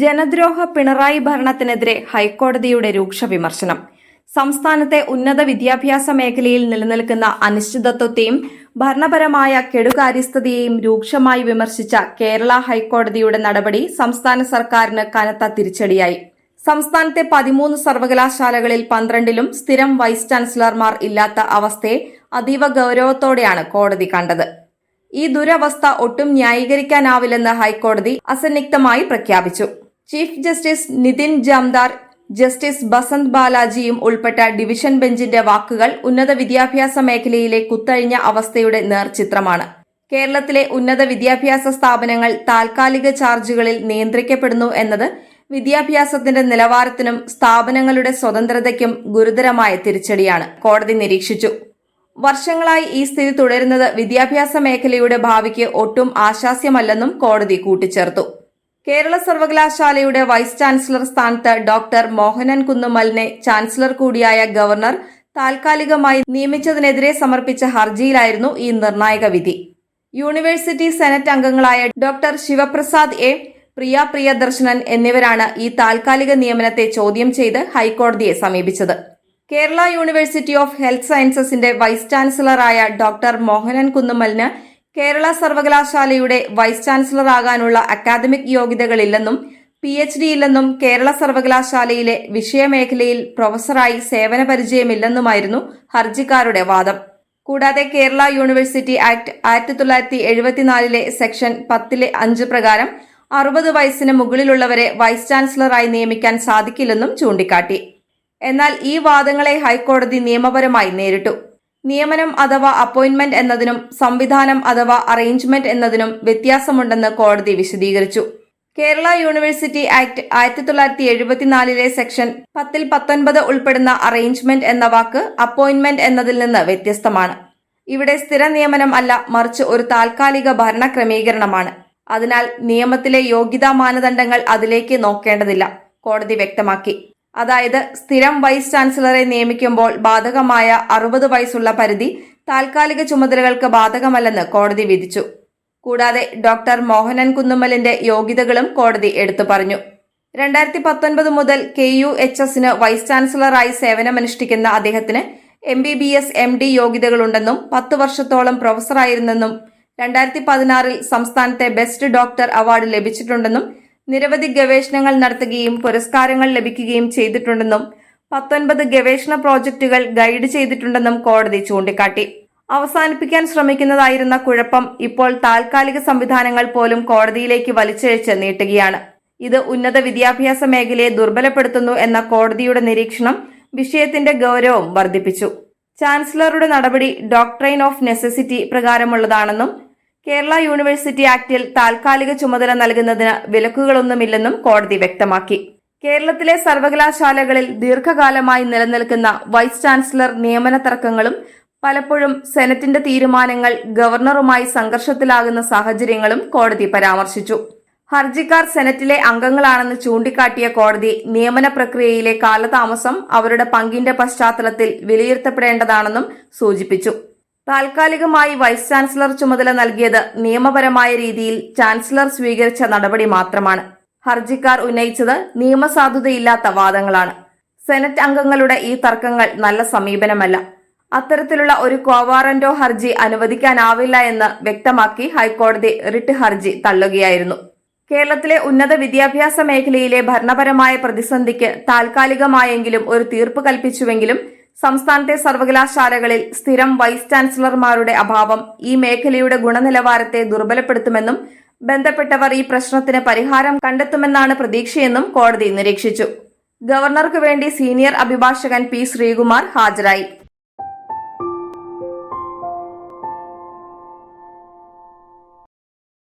ജനദ്രോഹ പിണറായി ഭരണത്തിനെതിരെ ഹൈക്കോടതിയുടെ രൂക്ഷ വിമർശനം. സംസ്ഥാനത്തെ ഉന്നത വിദ്യാഭ്യാസ മേഖലയിൽ നിലനിൽക്കുന്ന അനിശ്ചിതത്വത്തെയും ഭരണപരമായ കെടുകാര്യസ്ഥതയെയും രൂക്ഷമായി വിമർശിച്ച കേരള ഹൈക്കോടതിയുടെ നടപടി സംസ്ഥാന സർക്കാരിന് കനത്ത തിരിച്ചടിയായി. സംസ്ഥാനത്തെ പതിമൂന്ന് സർവകലാശാലകളിൽ പന്ത്രണ്ടിലും സ്ഥിരം വൈസ് ചാൻസലർമാർ ഇല്ലാത്ത അവസ്ഥയെ അതീവ ഗൌരവത്തോടെയാണ് കോടതി കണ്ടത്. ഈ ദുരവസ്ഥ ഒട്ടും ന്യായീകരിക്കാനാവില്ലെന്ന് ഹൈക്കോടതി അസന്നിഗ്ധമായി പ്രഖ്യാപിച്ചു. Chief justice Nitin Jamdar justice Basant ബാലാജിയും ഉൾപ്പെട്ട ഡിവിഷൻ ബെഞ്ചിന്റെ വാക്കുകൾ ഉന്നത വിദ്യാഭ്യാസ മേഖലയിലെ കുത്തഴിഞ്ഞ അവസ്ഥയുടെ നേർചിത്രമാണ്. കേരളത്തിലെ ഉന്നത വിദ്യാഭ്യാസ സ്ഥാപനങ്ങൾ താൽക്കാലിക ചാർജുകളിൽ നിയന്ത്രിക്കപ്പെടുന്നു എന്നത് വിദ്യാഭ്യാസത്തിന്റെ നിലവാരത്തിനും സ്ഥാപനങ്ങളുടെ സ്വതന്ത്രതയ്ക്കും ഗുരുതരമായ തിരിച്ചടിയാണ്. കോടതി നിരീക്ഷിച്ചു. വർഷങ്ങളായി ഈ സ്ഥിതി തുടരുന്നത് വിദ്യാഭ്യാസ മേഖലയുടെ ഭാവിക്ക് ഒട്ടും ആശാസ്യമല്ലെന്നും കോടതി കൂട്ടിച്ചേർത്തു. കേരള സർവകലാശാലയുടെ വൈസ് ചാൻസലർ സ്ഥാനത്ത് ഡോക്ടർ മോഹനൻ കുന്നുമലിനെ ചാൻസലർ കൂടിയായ ഗവർണർ താൽക്കാലികമായി നിയമിച്ചതിനെതിരെ സമർപ്പിച്ച ഹർജിയിലായിരുന്നു ഈ നിർണായക വിധി. യൂണിവേഴ്സിറ്റി സെനറ്റ് അംഗങ്ങളായ ഡോക്ടർ ശിവപ്രസാദ് എ പ്രിയ പ്രിയദർശനൻ എന്നിവരാണ് ഈ താൽക്കാലിക നിയമനത്തെ ചോദ്യം ചെയ്ത് ഹൈക്കോടതിയെ സമീപിച്ചത്. കേരള യൂണിവേഴ്സിറ്റി ഓഫ് ഹെൽത്ത് സയൻസസിന്റെ വൈസ് ചാൻസലറായ ഡോക്ടർ മോഹനൻ കുന്നുമലിന് കേരള സർവകലാശാലയുടെ വൈസ് ചാൻസലർ ആകാനുള്ള അക്കാദമിക് യോഗ്യതകളില്ലെന്നും പി എച്ച് ഡി ഇല്ലെന്നും കേരള സർവകലാശാലയിലെ വിഷയമേഖലയിൽ പ്രൊഫസറായി സേവന പരിചയമില്ലെന്നുമായിരുന്നു ഹർജിക്കാരുടെ വാദം. കൂടാതെ കേരള യൂണിവേഴ്സിറ്റി ആക്ട് ആയിരത്തി തൊള്ളായിരത്തി എഴുപത്തിനാലിലെ സെക്ഷൻ പത്തിലെ അഞ്ച് പ്രകാരം അറുപത് വയസ്സിന് മുകളിലുള്ളവരെ വൈസ് ചാൻസലറായി നിയമിക്കാൻ സാധിക്കില്ലെന്നും ചൂണ്ടിക്കാട്ടി. എന്നാൽ ഈ വാദങ്ങളെ ഹൈക്കോടതി നിയമപരമായി നേരിട്ടു. നിയമനം അഥവാ അപ്പോയിന്റ്മെന്റ് എന്നതിനും സംവിധാനം അഥവാ അറേഞ്ച്മെന്റ് എന്നതിനും വ്യത്യാസമുണ്ടെന്ന് കോടതി വിശദീകരിച്ചു. കേരള യൂണിവേഴ്സിറ്റി ആക്ട് ആയിരത്തി തൊള്ളായിരത്തി എഴുപത്തിനാലിലെ സെക്ഷൻ പത്തിൽ പത്തൊൻപത് ഉൾപ്പെടുന്ന അറേഞ്ച്മെന്റ് എന്ന വാക്ക് അപ്പോയിന്റ്മെന്റ് എന്നതിൽ നിന്ന് വ്യത്യസ്തമാണ്. ഇവിടെ സ്ഥിര നിയമനം അല്ല മറിച്ച് ഒരു താൽക്കാലിക ഭരണ ക്രമീകരണമാണ്. അതിനാൽ നിയമത്തിലെ യോഗ്യതാ മാനദണ്ഡങ്ങൾ അതിലേക്ക് നോക്കേണ്ടതില്ല കോടതി വ്യക്തമാക്കി. അതായത് സ്ഥിരം വൈസ് ചാൻസലറെ നിയമിക്കുമ്പോൾ ബാധകമായ അറുപത് വയസ്സുള്ള പരിധി താൽക്കാലിക ചുമതലകൾക്ക് ബാധകമല്ലെന്ന് കോടതി വിധിച്ചു. കൂടാതെ ഡോക്ടർ മോഹനൻ കുന്നുമ്മലിന്റെ യോഗ്യതകളും കോടതി എടുത്തു പറഞ്ഞു. രണ്ടായിരത്തി പത്തൊൻപത് മുതൽ കെ യു എച്ച് എസിന് വൈസ് ചാൻസലറായി സേവനമനുഷ്ഠിക്കുന്ന അദ്ദേഹത്തിന് M B B S M D യോഗ്യതകളുണ്ടെന്നും പത്ത് വർഷത്തോളം പ്രൊഫസറായിരുന്നെന്നും രണ്ടായിരത്തി പതിനാറിൽ സംസ്ഥാനത്തെ ബെസ്റ്റ് ഡോക്ടർ അവാർഡ് ലഭിച്ചിട്ടുണ്ടെന്നും നിരവധി ഗവേഷണങ്ങൾ നടത്തുകയും പുരസ്കാരങ്ങൾ ലഭിക്കുകയും ചെയ്തിട്ടുണ്ടെന്നും പത്തൊൻപത് ഗവേഷണ പ്രോജക്റ്റുകൾ ഗൈഡ് ചെയ്തിട്ടുണ്ടെന്നും കോടതി ചൂണ്ടിക്കാട്ടി. അവസാനിപ്പിക്കാൻ ശ്രമിക്കുന്നതായിരുന്ന കുഴപ്പം ഇപ്പോൾ താൽക്കാലിക സംവിധാനങ്ങൾ പോലും കോടതിയിലേക്ക് വലിച്ചിഴച്ച് നീട്ടുകയാണ്. ഇത് ഉന്നത വിദ്യാഭ്യാസ മേഖലയെ ദുർബലപ്പെടുത്തുന്നു എന്ന കോടതിയുടെ നിരീക്ഷണം വിഷയത്തിന്റെ ഗൗരവം വർദ്ധിപ്പിച്ചു. ചാൻസലറുടെ നടപടി ഡോക്ട്രൈൻ ഓഫ് നെസസിറ്റി പ്രകാരമുള്ളതാണെന്നും കേരള യൂണിവേഴ്സിറ്റി ആക്ടിൽ താൽക്കാലിക ചുമതല നൽകുന്നതിന് വിലക്കുകളൊന്നുമില്ലെന്നും കോടതി വ്യക്തമാക്കി. കേരളത്തിലെ സർവകലാശാലകളിൽ ദീർഘകാലമായി നിലനിൽക്കുന്ന വൈസ് ചാൻസലർ നിയമന തർക്കങ്ങളും പലപ്പോഴും സെനറ്റിന്റെ തീരുമാനങ്ങൾ ഗവർണറുമായി സംഘർഷത്തിലാകുന്ന സാഹചര്യങ്ങളും കോടതി പരാമർശിച്ചു. ഹർജിക്കാർ സെനറ്റിലെ അംഗങ്ങളാണെന്ന് ചൂണ്ടിക്കാട്ടിയ കോടതി നിയമന പ്രക്രിയയിലെ കാലതാമസം അവരുടെ പങ്കിന്റെ പശ്ചാത്തലത്തിൽ വിലയിരുത്തപ്പെടേണ്ടതാണെന്നും സൂചിപ്പിച്ചു. താൽക്കാലികമായി വൈസ് ചാൻസലർ ചുമതല നൽകിയത് നിയമപരമായ രീതിയിൽ ചാൻസലർ സ്വീകരിച്ച നടപടി മാത്രമാണ്. ഹർജിക്കാർ ഉന്നയിച്ചത് നിയമസാധുതയില്ലാത്ത വാദങ്ങളാണ്. സെനറ്റ് അംഗങ്ങളുടെ ഈ തർക്കങ്ങൾ നല്ല സമീപനമല്ല. അത്തരത്തിലുള്ള ഒരു കോവാറന്റോ ഹർജി അനുവദിക്കാനാവില്ല എന്ന് വ്യക്തമാക്കി ഹൈക്കോടതി റിട്ട് ഹർജി തള്ളുകയായിരുന്നു. കേരളത്തിലെ ഉന്നത വിദ്യാഭ്യാസ മേഖലയിലെ ഭരണപരമായ പ്രതിസന്ധിക്ക് താൽക്കാലികമായെങ്കിലും ഒരു തീർപ്പ് കൽപ്പിച്ചുവെങ്കിലും സംസ്ഥാനത്തെ സർവകലാശാലകളിൽ സ്ഥിരം വൈസ് ചാൻസലർമാരുടെ അഭാവം ഈ മേഖലയുടെ ഗുണനിലവാരത്തെ ദുർബലപ്പെടുത്തുമെന്നും ബന്ധപ്പെട്ടവർ ഈ പ്രശ്നത്തിന് പരിഹാരം കണ്ടെത്തുമെന്നാണ് പ്രതീക്ഷയെന്നും കോടതി നിരീക്ഷിച്ചു. ഗവർണർക്കു വേണ്ടി സീനിയർ അഭിഭാഷകൻ പി ശ്രീകുമാർ ഹാജരായി.